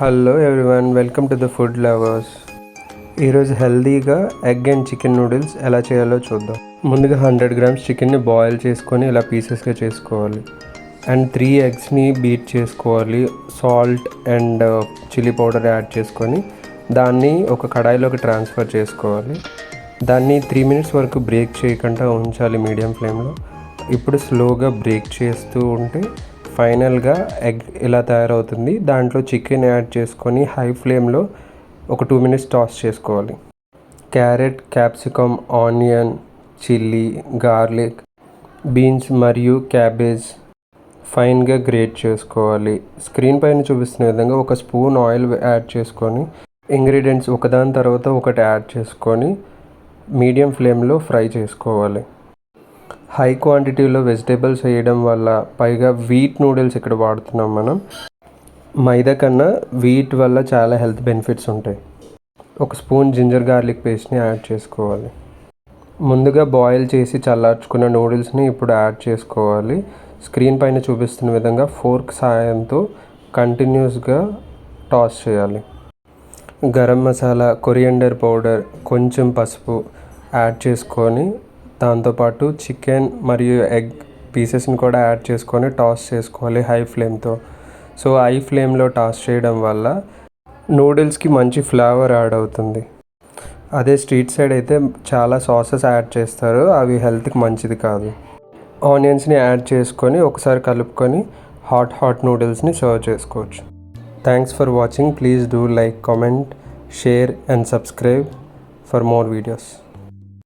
Hello everyone welcome to the food lovers ఈరోజు హెల్దీగా egg and chicken noodles ఎలా చేయాలో చూద్దాం. ముందుగా హండ్రెడ్ గ్రామ్స్ చికెన్ని బాయిల్ చేసుకొని ఇలా పీసెస్గా చేసుకోవాలి. అండ్ త్రీ ఎగ్స్ని బీట్ చేసుకోవాలి. Salt and uh, chilli powder add చేసుకొని దాన్ని ఒక కడాయిలోకి ట్రాన్స్ఫర్ చేసుకోవాలి. దాన్ని త్రీ మినిట్స్ వరకు బ్రేక్ చేయకుండా ఉంచాలి మీడియం ఫ్లేమ్లో. ఇప్పుడు స్లోగా బ్రేక్ చేస్తూ ఉంటే ఫైనల్గా ఎగ్ ఇలా తయారవుతుంది దాంట్లో చికెన్ యాడ్ చేసుకొని హై ఫ్లేమ్లో ఒక టూ మినిట్స్ టాస్ చేసుకోవాలి. Carrot capsicum onion chilli garlic beans మరియు క్యాబేజ్ ఫైన్గా గ్రేట్ చేసుకోవాలి. స్క్రీన్ పైన చూపిస్తున్న విధంగా ఒక స్పూన్ ఆయిల్ యాడ్ చేసుకొని ఇంగ్రీడియంట్స్ ఒకదాని తర్వాత ఒకటి యాడ్ చేసుకొని మీడియం ఫ్లేమ్లో ఫ్రై చేసుకోవాలి. హై క్వాంటిటీలో వెజిటేబుల్స్ వేయడం వల్ల పైగా వీట్ నూడిల్స్ ఇక్కడ వాడుతున్నాం మనం. మైదా కన్నా వీట్ వల్ల చాలా హెల్త్ బెనిఫిట్స్ ఉంటాయి. ఒక స్పూన్ జింజర్ గార్లిక్ పేస్ట్ని యాడ్ చేసుకోవాలి. ముందుగా బాయిల్ చేసి చల్లార్చుకున్న నూడిల్స్ని ఇప్పుడు యాడ్ చేసుకోవాలి. స్క్రీన్ పైన చూపిస్తున్న విధంగా ఫోర్క్ సాయంతో కంటిన్యూస్గా టాస్ చేయాలి. గరం మసాలా కొరియండర్ పౌడర్ కొంచెం పసుపు యాడ్ చేసుకొని దాంతోపాటు చికెన్ మరియు ఎగ్ పీసెస్ని కూడా యాడ్ చేసుకొని టాస్ చేసుకోవాలి హై ఫ్లేమ్తో. సో హై ఫ్లేమ్లో టాస్ చేయడం వల్ల నూడిల్స్కి మంచి ఫ్లేవర్ యాడ్ అవుతుంది. అదే స్ట్రీట్ సైడ్ అయితే చాలా సాసెస్ యాడ్ చేస్తారు. అవి హెల్త్కి మంచిది కాదు. ఆనియన్స్ని యాడ్ చేసుకొని ఒకసారి కలుపుకొని హాట్ హాట్ నూడిల్స్ని సర్వ్ చేసుకోవచ్చు. Thanks for watching. Please do like comment share and subscribe for more videos.